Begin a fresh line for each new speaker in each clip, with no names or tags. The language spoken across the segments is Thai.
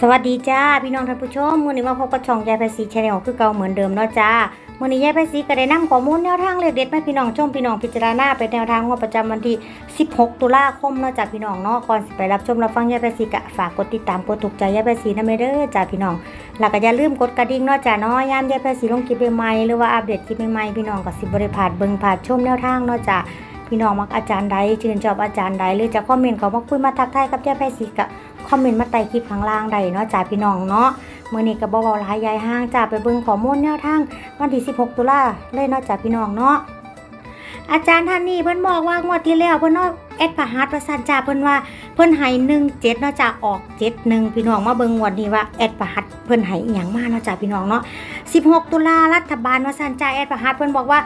สวัสดีจ้าพี่น้องท่านผู้ชมมื่อนี้มาพบกับช่องยายภาษีชาแนลคือเก่าเหมือนเดิมเนาะจ้ามื่อนี้ยายภาษีก็ได้นำข้อมูลแนวทางเลขเด็ดมาพี่น้องชมพี่น้องพิจารณาเป็นแนวทางงวดประจำวันที่ 16 ตุลาคมเนาะจ้าพี่น้องเนาะก่อนสิไปรับชมรับฟังยายภาษีก็ฝากกดติดตามกดถูกใจยายภาษีนะเด้อจ้าพี่น้องแล้วก็อย่าลืมกดกระดิ่งเนาะจ้าเนาะยามยายภาษีลงคลิปใหม่ๆหรือว่าอัปเดตคลิปใหม่ๆพี่น้องก็สิบ่ได้พาดเบิ่งพาดชมแนวทางเนาะจ้าพี่น้องมักอาจารย์ใดชื่นชอบอาจารย์ใดหรือจะคอมเมนต์เขามาคุยมาทักทายกับเจ้าแพรสีกะ อมเมนต์มาใต้คลิปข้างล่างใดเนาะจ้าพี่น้องเนาะมื้อนี้ก็บ่เว้าหลายยายห้างจ้าไปเบิ่งข้อมูลแนวทางวันที่ 16 ตุลาเลยเนาะจ้าพี่น้องเนาะอาจารย์ท่านนี้เพิ่นบอกว่างวดที่แล้วเพิ่นเนาะเอ็ดประหัสประสันจ้าเพิ่นว่าเพิ่นให้17เนาะจ้าออก71พี่น้องมาเบิ่งงวดนี้ว่าเอ็ดประหัสเพิ่นให้อีหยังมาเนาะจ้าพี่น้องเนาะ16ตุลารัฐบาลว่าสันจ้าเอ็ดประหัสเพิ่นบอกว่า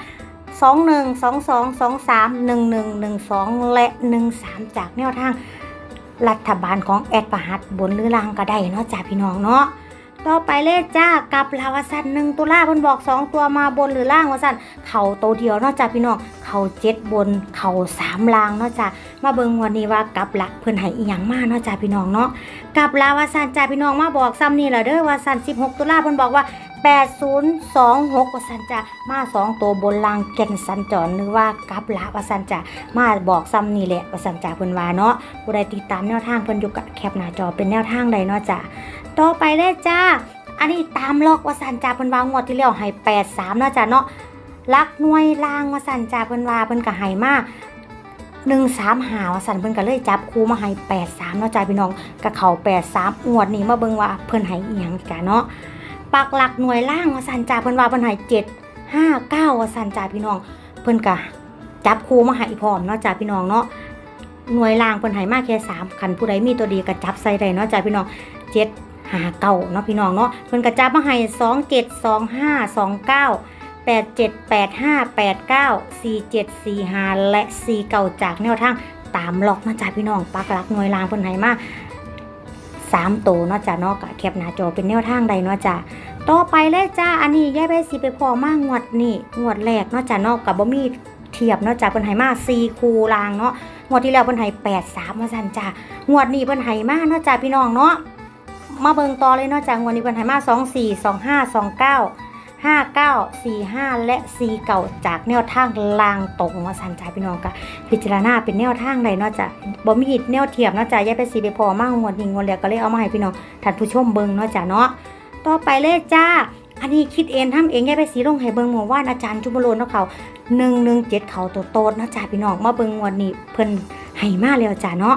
สองหนึ่งสองสองสองสามหนึ่งหนึ่งหนึ่งสองและหนึ่งสามจากแนวทาง รัฐบาลของแอดประหัสบนหรือล่างก็ได้เนาะจ้าพี่น้องเนาะต่อไปเลขจ้ากับลาวสันหนึ่งตุลาเพิ่นบอกสองตัวมาบนหรือล่างว่าสันเข่าตัวเดียวเนาะจ้าพี่น้องเข่าเจ็ดบนเข่าสามล่างเนาะจ้ามาเบิ่งวันนี้ว่ากับลักเพิ่นให้อีหยังมาเนาะจ้าพี่น้องเนาะกับลาวสันจ้าพี่น้องมาบอกซ้ำนี่แหละเด้อว่าสัน16 ตุลาเพิ่นบอกว่า 8026ว่าสันจะมาสองตัวบนล่างแก่นสัญจรหรือว่ากับละว่าสันจะมาบอกซ้ำนี่แหละว่าสันจะเพิ่นว่าเนาะผู้ใดติดตามแนวทางเพิ่นอยู่กับแคปหน้าจอเป็นแนวทางใดเนาะจ้ะต่อไปเลยจ้า อันนี้ตามล็อกว่าสันจะเพิ่นว่างวดที่แล้วให้83เนาะจ้ะเนาะลักหน่วยล่างว่าสันจะเพิ่นว่าเพิ่นก็ให้มาหนึ่งสามหาวสันเพิ่นก็เลยจับคูมาให้แปดสามเนาะจ้ะพี่น้องกับเขาแปดสามงวดนี้มาเบิ่งว่าเพิ่นให้อีหยังกันเนาะ ปักหลักหน่วยล่างว่าสันจ่าเพิ่นว่าเพิ่นให้เจ็ดห้าเก้าว่าสันจ่าพี่น้อง เพิ่นกะจับคู่มาให้พร้อมเนาะจ่าพี่น้องเนาะหน่วยล่างเพิ่นให้มากแค่สามคันผู้ใดมีตัวดีก็จับใส่ได้เนาะจ่าพี่น้องเจ็ดห้าเก้าเนาะพี่น้องเนาะเพิ่นก็จับมาให้สองเจ็ดสองห้าสองเก้าแปดเจ็ดแปดห้าแปดเก้าสี่เจ็ดสี่ห้าและสี่เก้าจากแนวทางตามล็อกมาจ่าพี่น้องปักหลักหน่วยล่างเพิ่นให้มา สามตัวเนาะจ้ะเนาะกะแคปหน้าจอเป็นแนวทางใดเนาะจ้ะต่อไปเลยจ้าอันนี้ยายไปสิไปพอมากงวดนี่งวดแรกเนาะจ้ะเนาะกับบ่มีเทียบเนาะจ้ะเพิ่นให้มา4คูรางเนาะงวดที่แล้วเพิ่นให้8 3ว่าซั่นจ้ะงวดนี้เพิ่นให้มาเนาะจ้ะพี่น้องเนาะมาเบิ่งต่อเลยเนาะจ้ะงวดนี้เพิ่นให้มา2 4 2 5 2 9 5 9 4 5 และ 4 เก่าจากแนวทางลางตรงว่าซั่นจ้ะพี่น้องกะพิจารณาเป็นแนวทางใดเนาะจ้ะบ่มีแนวเทียบเนาะจ้ะยายไปสิไปพอมากงวดนี้งวดแรกก็เลยเอามาให้พี่น้องท่านผู้ชมเบิงเนาะจ้ะเนาะต่อไปเลยจ้าอันนี้คิดเองทำเองแยกไปสีลงให้เบิงหมู่ว่านอาจารย์จุมโรนเนาะเขาหนึ่งหนึ่งเจ็ดเขาตัวโตนะจ้าพี่น้องมาเบิงงวดนี้เพิ่นให้มาแล้วจ้าเนาะ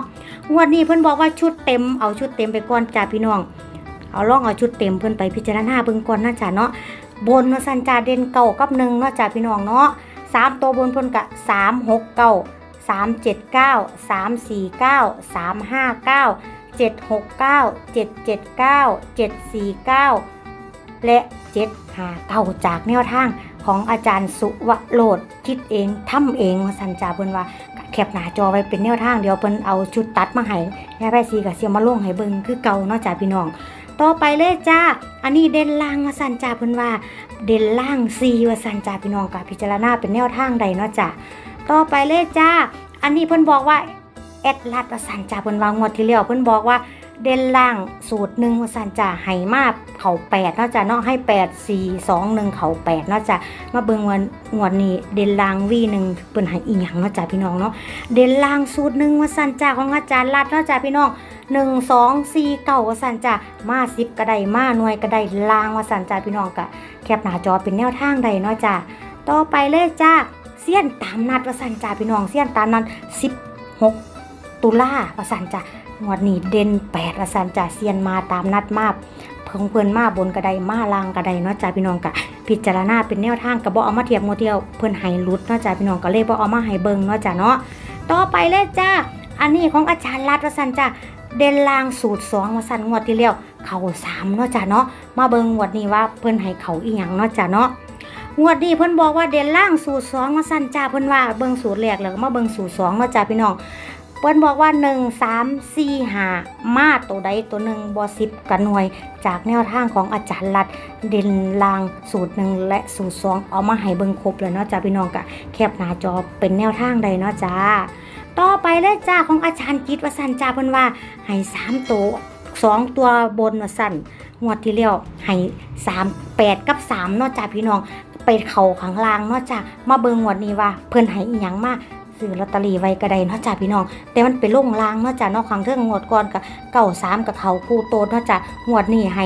งวดนี้เพิ่นบอกว่าชุดเต็มเอาชุดเต็มไปก่อนจ้าพี่น้องเอาล่องเอาชุดเต็มเพิ่นไปพิจารณาเบิงก่อนนะจ้าเนาะ บนเนาะสันจาเด่นเก่ากับหนึ่งเนาะจ้าพี่น้องเนาะสามตัวบนเพิ่นกะสามหกเก้าสามเจ็ดเก้าสามสี่เก้าสามห้าเก้า769 779 749และ759จากแนวทางของอาจารย์สุวโรดคิดเองทำเองว่าสันจาเพิ่นว่าแคปหน้าจอไว้เป็นแนวทางเดี๋ยวเพิ่นเอาชุดตัดมาให้ยายไพซีกับเสียมาลงให้เบิ่งคือเก่าเนาะจ้าพี่น้อง ต่อไปเลยจ้า อันนี้เด่นล่างว่าสันจ่าเพิ่นว่า เด่นล่างซีว่าสันจ่าพี่น้องกับพิจารณาเป็นแนวทางใดเนาะจ้าต่อไปเลยจ้า อันนี้เพิ่นบอกว่าแอดลัดว่าสันจ่าเพิ่นวางงวดที่แล้วเพิ่นบอกว่า เด่นล่างสูตรหนึ่งว่าสันจ่าให้มาเขาแปดนาะจ้ะเนาะให้แปดสี่สองหนึ่งเขาแปดนาะจ้ะมาเบิงวันงวดนี้เด่นล่างวีหนึ่งเพิ่นให้อีหยังนาะจ้ะพี่น้องเนาะเด่นล่างสูตรหนึ่งว่าสันจ่าของอาจารย์ลัดนาะจ้ะพี่น้องหนึ่งสองสี่เก้าว่าสันจ่ามาสิบก็ไดมาหน่วยก็ไดล่างว่าสันจ่าพี่น้องกะแคปหน้าจอเป็นแนวทางใดเนาะจ้ะต่อไปเลยจ้าเสี้ยนตามนัดว่าสันจ่าพี่น้องเสี้ยนตามนัดสิบหก ตุลาประสันจะงวดนี้เด่นแปดประสันจะเซียนมาตามนัดมาเพิ่งเพิ่อนมาบนกระไดมาลางกระไดเนาะจ้าพี่น้องกะพิจารณาเป็นแนวทางกระบอกเอามาเทียบโมเดียวเพิ่อนให้รุดเนาะจ้าพี่น้องก็เลยบ่เอามาให้เบิงเนาะจ้าเนาะต่อไปเลยจ้าอันนี้ของอาจารย์รัดประสันจ้าเด่นลางสูตรสองประสันงวดที่แล้วเข่าสามเนาะจ้าเนาะมาเบิงงวดนี้ว่าเพิ่อนให้เข่าอีหยังเนาะจ้าเนาะงวดนี้เพิ่นบอกว่าเด่นล่างสูตรสองมาสั่นจ้าเพิ่นว่าเบิ่งสูตรแรกแล้วมาเบิ่งสูตรสองเนาะจ้าพี่น้อง เพิ่นบอกว่า 1 3 4 5 มาตัวใดตัวหนึ่งบ่สิบกันหน่วย จากแนวทางของอาจารย์รัดเด่นลางสูตรหนึ่งและสูตรสองเอามาให้เบิ่งครบเลยเนาะจ้าพี่น้องกะแคปหน้าจอเป็นแนวทางใดเนาะจ้าต่อไปเลยจ้าของอาจารย์กิตวสันจ้าเพิ่นว่าให้สามตัวสองตัวบนวสั่นงวดที่แล้วให้สามแปดกับสามเนอกจาพี่น้องไปเข่าข้างล่างเนอกจามาเบิงงวดนี้ว่า เพิ่นให้อีหยังมา ซื้อลอตเตอรี่ไว้ก็ได้เนอกจากพี่น้อง แต่มันไปลงลางเนอกจากนอกข้งเทิงงวดก่อนกับเก้าสามกับเขาคู่โตเนอกจากงวดนี้ให้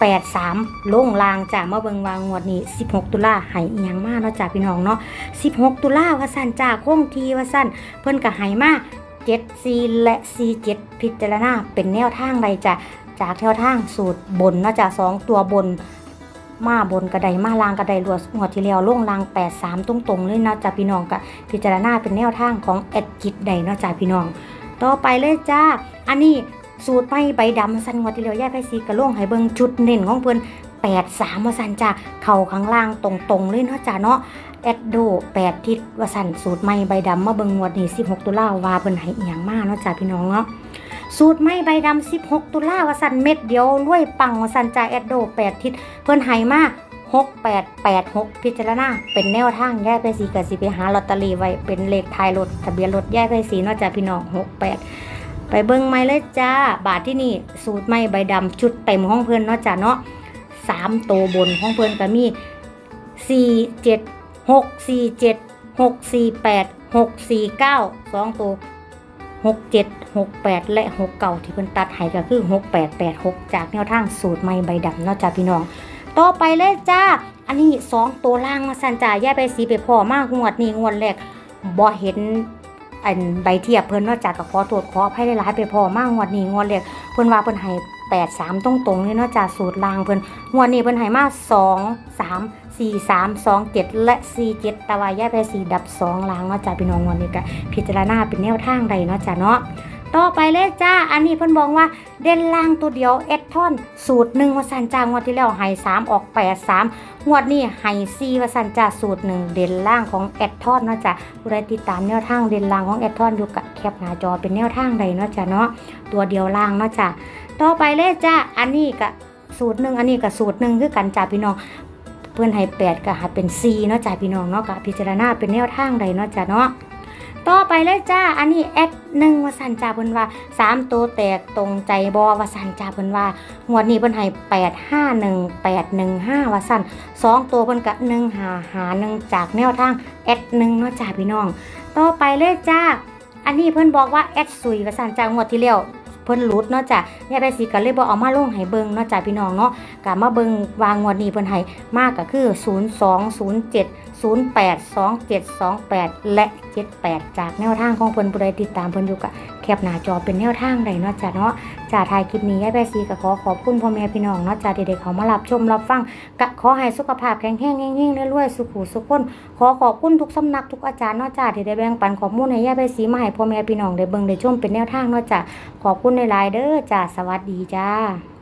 แปดสามล่งลางจากมาเบิงวางงวดนี้สิบหกตุลาให้อียังมาเนอกจากพี่น้องเนาะสิบหกตุลาว่าสั่นจากคงทีว่าสั่นเพิ่นก็ให้มาเจ็ดซีและซีเจ็ดพิจารณาเป็นแนวทางใดจ้ะจากแถวทางสูตรบนนะจากสองตัวบน มาบนกระไดมาลางกระไดรวดหัวดที่แล้วล่งลางแปดสามตรงๆเลยเนาะจาพี่น้องกะพิจารณาเป็นแนวทางของแอดจิตใดเนาะจาพี่น้อง ต่อไปเลยจ้า อันนี้สูตรไม่ใบดำสันหัวดที่แล้วแยกไปสีกระล่งให้เบิงจุดเน่นของเพิ่นแปดสามวสันจ้าเข่าข้างล่างตรงๆเลยเนาะจ้าเนาะแอดโดแปดทิศวสันสูตรไม่ใบดำมาเบิงงวดนี้16 ตุลาวาเพิ่นให้อียงมาเนาะจ้าพี่น้องเนาะ สูตรไม่ใบดำ16ตุลาวสันเม็ดเดียวรวยปังวสันจ่าแอดโด8ทิศเพิ่อนให้มา6 8 8 6พิจารณาเป็นแนวทางแยกไปสีกับสิไปหาลอตเตอรี่ไว้เป็นเลขท้ายรถทะเบียนรถแยกไปสีนอกจากพี่น้อง6 8ไปเบิ่งไม่เลยจ้า บาทที่นี่ สูตรไม่ใบดำชุดเต็มของเพิ่อนเนาะจ้าเนาะสามโตวบนของเพิ่อนก็มี4 7 6 4 7 6 4 8 6 4 9 2ตัวหกเจ็ดหกแปด และหกเก่าที่เพิ่นตัดให้ก็คือหกแปดแปดหกจากแนวทางสูตรไม่ใบดำเนาะจ้าพี่น้อง ต่อไปเลยจ้า อันนี้สองตัวล่างมาสันจ่าแย่ไปสีไปพอมากงวดนี้งวดแรกบ่เห็นอันใบเทียบเพิ่นเนอกจากกับขอตรวจขอให้ได้หลายไปพอมากงวดนี้งวดแรกเพิ่นว่าเพิ่นให้แปดสามตรงตรงๆเลยเนาะจากสูตรล่างเพิ่นงวดนี้เพิ่นให้มาสองสามสี่สามสองเจ็ดและสี่เจ็ดตะวายแย่ไปสีดับสองล่างเนาะจ้าพี่น้องงวดนี้ก็พิจารณาเป็นแนวทางใดเนาะจ้ะเนาะ ต่อไปเลยจ้า อันนี้เพิ่นบอกว่าเด่นล่างตัวเดียวเอ็ดทอน สูตรหนึ่งวสันจางวดที่แล้วให้สามออกแปดสามงวดนี้ให้ซีวสันจาสูตรหนึ่งเด่นล่างของเอ็ดทอนเนาะจ้ะผู้ใดติดตามแนวทางเด่นล่างของเอ็ดทอนอยู่กับแคปหน้าจอเป็นแนวทางใดเนาะจ้ะเนาะตัวเดียวล่างเนาะจ้ะต่อไปเลยจ้าอันนี้ก็สูตรหนึ่งอันนี้ก็สูตรหนึ่งคือกันจ้าพี่น้องเพื่อนให้แปดก็ให้เป็นซีเนาะจ้าพี่น้องเนาะก็พิจารณาเป็นแนวทางใดเนาะจ้าเนาะ ต่อไปเลยจ้า อันนี้แอดหนึ่งวสันจ่าเพิ่นว่าสามตัวแตกตรงใจบอวสันจ่าเพิ่นว่างวดนี้เพิ่นให้แปดห้าหนึ่งแปดหนึ่งห้าวสันสองตัวเพิ่นกะหนึ่งหาหาหนึ่งจากแนวทางแอดหนึ่งเนาะจ้าพี่น้อง ต่อไปเลยจ้า อันนี้เพิ่นบอกว่าแอดสุยวสันจ่างวดที่แล้วเพิ่นหลุดเนาะจ้ะยายไปสีก็เลยบ่เอามาลงให้เบิ่งเนาะจ้าพี่น้องเนาะกะมาเบิ่งวางงวดนี้เพิ่นให้มากก็คือ 08 2728 และ 78 จากแนวทางของเพิ่นผู้ใดติดตามเพิ่นอยู่กะแคปหน้าจอเป็นแนวทางใดเนาะจ้ะเนาะจ้าถ่ายคลิปนี้ยายแปซีก็ขอขอบคุณพ่อแม่พี่น้องเนาะจ้าที่ได้เขามารับชมรับฟังกะขอให้สุขภาพแข็งแรงเฮงๆรวยๆสุขุสุขคนขอขอบคุณทุกสำนักทุกอาจารย์เนาะจ้าที่ได้แบ่งปันข้อมูลให้ยายแปซีมาให้พ่อแม่พี่น้องได้เบิ่งได้ชมเป็นแนวทางเนาะจ้าขอบคุณหลายเด้อจ้าสวัสดีจ้า